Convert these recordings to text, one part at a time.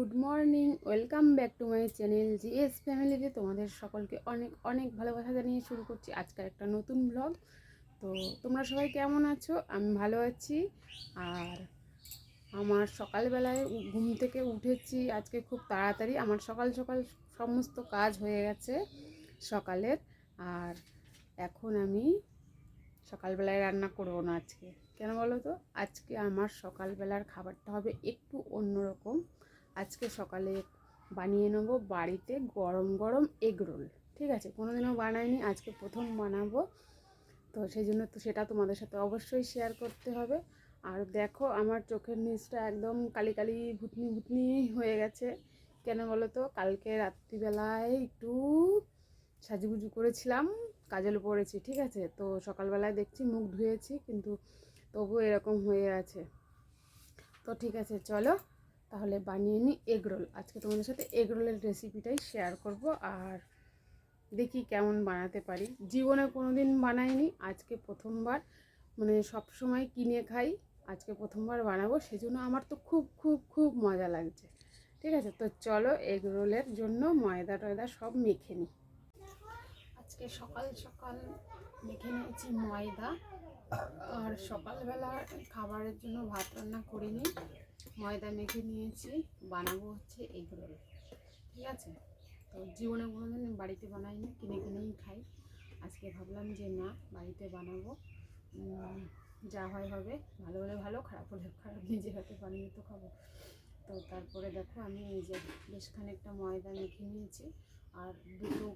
Good morning, welcome back to my channel GS ফ্যামিলিতে। তোমাদের সকলকে অনেক অনেক ভালোবাসা জানিয়ে শুরু করছি আজকের একটা নতুন ব্লগ তো তোমরা সবাই কেমন আছো? আমি ভালো আছি। আর আমার সকালবেলায় ঘুম থেকে উঠেছি আজকে খুব তাড়াতাড়ি। আমার সকাল সকাল সমস্ত কাজ হয়ে গেছে সকালের। আর এখন আমি সকালবেলায় রান্না করব না আজকে। কেন বলো তো? আজকে আমার সকালবেলার খাবারটা হবে একটু অন্যরকম। আজকে সকালে বানিয়ে নেব বাড়িতে গরম গরম এগ রোল, ঠিক আছে? কোনোদিনও বানাইনি, আজকে প্রথম বানাবো। তো সেই জন্য তো সেটা তোমাদের সাথে অবশ্যই শেয়ার করতে হবে। আর দেখো, আমার চোখের নিচটা একদম কালি কালি ভুতনি ভুতনি হয়ে গেছে। কেন বলো তো? কালকে রাত্রিবেলায় একটু সাজুগুজু করেছিলাম, কাজল পড়েছি, ঠিক আছে? তো সকালবেলায় দেখছি মুখ ধুয়েছি, কিন্তু তবু এরকম হয়ে আছে। তো ঠিক আছে, চলো। তাহলে বানিয়ে নিই এগ রোল। আজকে তোমাদের সাথে এগ রোলের রেসিপিটাই শেয়ার করব আর দেখি কেমন বানাতে পারি। জীবনে কোনো দিন বানাইনি, আজকে প্রথমবার। মানে সব সময় কিনে খাই, আজকে প্রথমবার বানাবো, সেজন্য আমার তো খুব খুব খুব মজা লাগছে। ঠিক আছে, তো চলো এগ রোলের জন্য ময়দা টয়দা সব মেখে নিই। আজকে সকাল সকাল মেখে নিয়েছি ময়দা। আর সকালবেলা খাবারের জন্য ভাত রান্না করিনি। ময়দা মেখে নিয়েছি, বানাবো হচ্ছে এগ রোল ঠিক আছে? তো জীবনে কোনোদিন বাড়িতে বানাইনি, কিনে কিনেই খাই। আজকে ভাবলাম যে না, বাড়িতে বানাবো। যা হয় হবে, ভালো হলে ভালো, খারাপ হলে খারাপ, নিজে হাতে বানিয়ে তো খাব। তো তারপরে দেখো আমি এই যে বেশ খানিকটা ময়দা মেখে নিয়েছি, আর দুটো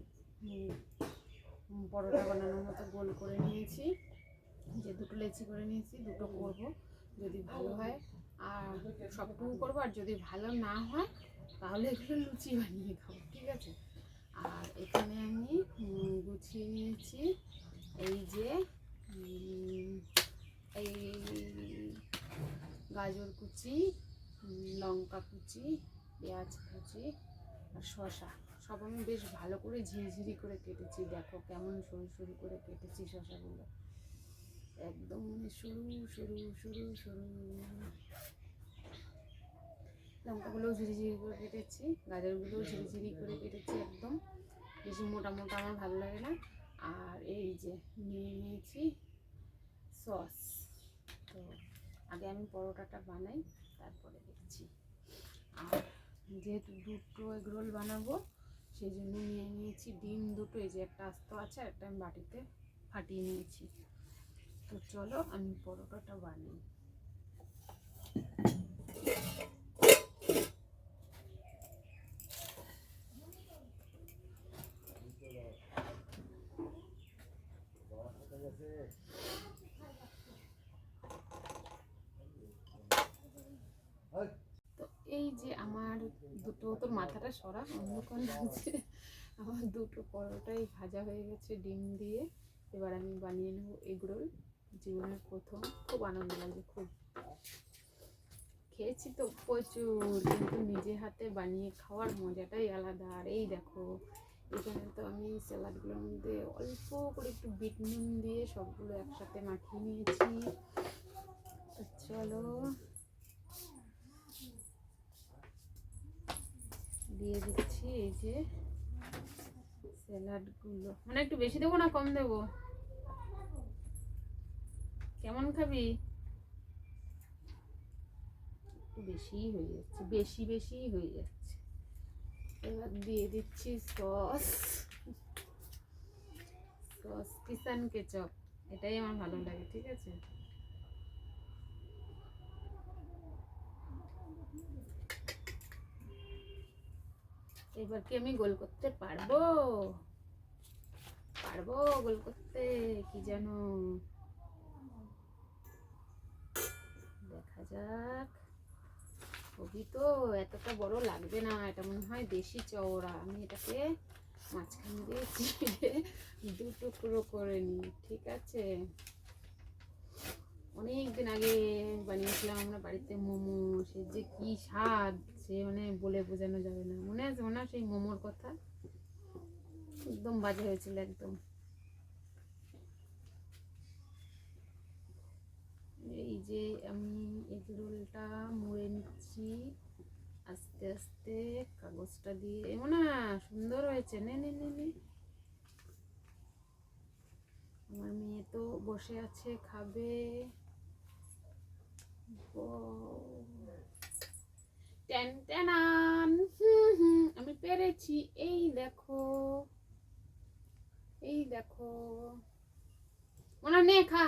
পরোটা বানানোর মতো গোল করে নিয়েছি। যে দুটো লেচি করে নিয়েছি, দুটো করব যদি ভালো হয়। আর সবটুকু করব, আর যদি ভালো না হয়, তাহলে এগুলো লুচি বানিয়ে খাব, ঠিক আছে? আর এখানে আমি গুছিয়ে নিয়েছি এই যে এই গাজর কুচি লঙ্কা কুচি, পেঁয়াজ কুচি আর শসা। সব আমি বেশ ভালো করে ঝিরিঝিরি করে কেটেছি, দেখো কেমন সরু সরু করে কেটেছি শসাগুলো। একদম মানে সরু সরু সরু সরু লঙ্কাগুলোও ঝিরিঝিরি করে কেটেছি, গাজরগুলোও ঝিরিঝিরি করে কেটেছি একদম। বেশি মোটা মোটা আমার ভালো লাগে না। আর এই যে নিয়ে নিয়েছি সস। তো আগে আমি পরোটাটা বানাই, তারপরে দেখছি আর যেহেতু দুটো এগ রোল বানাবো, সেই জন্য নিয়ে নিয়েছি ডিম দুটো। এই যে একটা আস্ত আছে, আর একটা আমি বাটিতে ফাটিয়ে নিয়েছি। তো চলো আমি পরোটাটা বানাই। তো এই যে আমার দুটো তোর মাথাটা সরা অন্যক্ষণ লাগছে আমার দুটো পরোটাই ভাজা হয়ে গেছে ডিম দিয়ে। এবার আমি বানিয়ে নেব এগরোল। জীবনের প্রথম। খুব আনন্দ লাগছে খুব। খেয়েছি তো প্রচুর, কিন্তু নিজে হাতে বানিয়ে খাওয়ার মজাটাই আলাদা। আর এই দেখো, এখানে তো আমি স্যালাডগুলোর মধ্যে অল্প করে একটু বিট নুন দিয়ে সবগুলো একসাথে মাখিয়ে নিয়েছি। চলো। দিয়ে দিচ্ছি এই যে স্যালাডগুলো। মানে একটু বেশি দেবো না কম দেবো? কেমন খাবি? বেশিই হয়ে যাচ্ছে, বেশি বেশিই হয়ে যাচ্ছে। এবার দিয়ে দিচ্ছি সস। সস কিষান কেচপ, এটাই আমার ভালো লাগে, ঠিক আছে? এবার কি আমি গোল করতে পারব? পারব গোল করতে, কি জানো? যাক ছবি তো এতটা বড় লাগবে না, এটা মনে হয় বেশি চওড়া। আমি এটাকে মাঝখান দিয়ে চিড়ে দু টুকরো করে নিই, ঠিক আছে? অনেক দিন আগে বানিয়েছিলাম আমরা বাড়িতে মোমো, সে যে কি স্বাদ, সে মানে বলে বোঝানো যাবে না। মনে আছে মনে আছে সেই মোমোর কথা? একদম বাজে হয়েছিল, একদম। এই যে আমি এগ রোলটা মুড়ে নিচ্ছি, আস্তে আস্তে কাগজটা দিয়ে। এমন না সুন্দর হয়েছে। নে নে নে নে। আমার মেয়ে তো বসে আছে, খাবে। টেন টেনান আমি পেরেছি। এই দেখো। এই দেখো। ওনা নে, খা।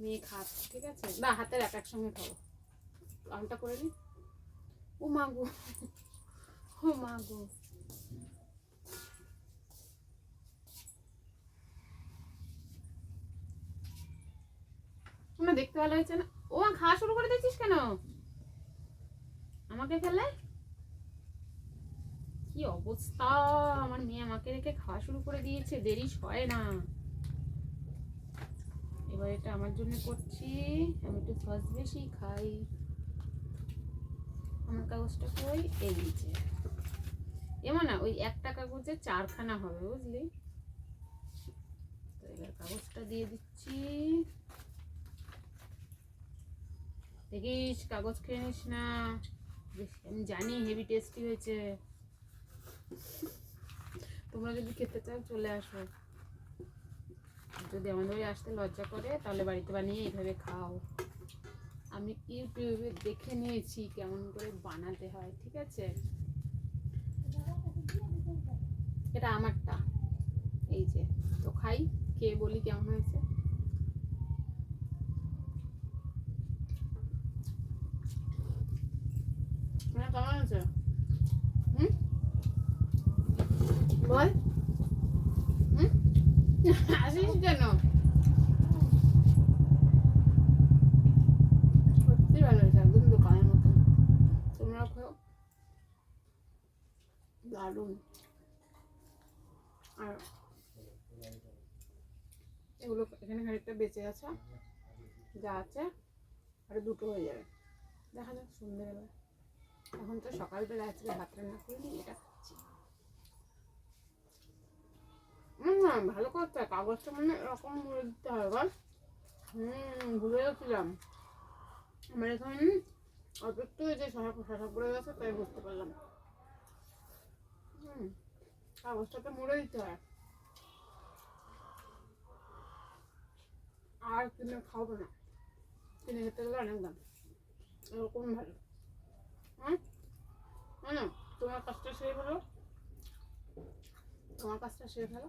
মেয়ে খা, ঠিক আছে? বা হাতের এক এক সঙ্গে খাব। আমটা করে নি। ও মা গো। ও মা গো। না দেখতে ভালো হয়েছে না? ও খাওয়া শুরু করে দিয়েছিস কেন? আমাকে ফেলে? কি অবস্থা? আমার মেয়ে আমাকে রেখে খাওয়া শুরু করে দিয়েছে, দেরি হয় না। এবার এটা আমার জন্য করছি। আমি একটু সস বেশি খাই। আমার কাগজটা কই এই যে। এমন না, ওই একটা কাগজে চারখানা হবে, বুঝলি? তো এবার কাগজটা দিয়ে দিচ্ছি। দেখিস, কাগজ খেয়ে নিস না। আমি জানি হেভি টেস্টি হয়েছে। তোমরা যদি খেতে চাও, চলে আসো। যদি আমাদের আসতে লজ্জা করে, তাহলে বাড়িতে বানিয়ে এইভাবে খাও। আমি ইউটিউবে দেখে নিয়েছি কেমন করে বানাতে হয়, ঠিক আছে? এটা আমারটা। এই যে, তো খাই, খেয়ে বলি কেমন হয়েছে। মানে কেমন হয়েছে? হুম? বল। ভালো একদম দোকানের মতন। তোমরা আর এগুলো এখানে বেঁচে আছে। যা আছে, আর দুটো হয়ে যাবে। দেখা যাক সন্ধ্যেবেলা এখন তো সকালবেলা আজকে ভাত রান্না করিনি, এটা হুম ভালো করতে হয়। কাগজটা মানে এরকম মুড়ে দিতে হবে বল হুম, ভুলে গেছিলাম। আমার এখন অল্প একটু যে শশা শশা পড়ে গেছে, তাই বুঝতে পারলাম। হুম কাগজটাকে মুড়ে দিতে হয়। আর কিনে খাব না। কিনে খেতে গেলে অনেক দাম। এরকম ভালো। হ্যাঁ হ্যাঁ তোমার কাজটা সেই ভালো? তোমার কাজটা সেরে ফেলো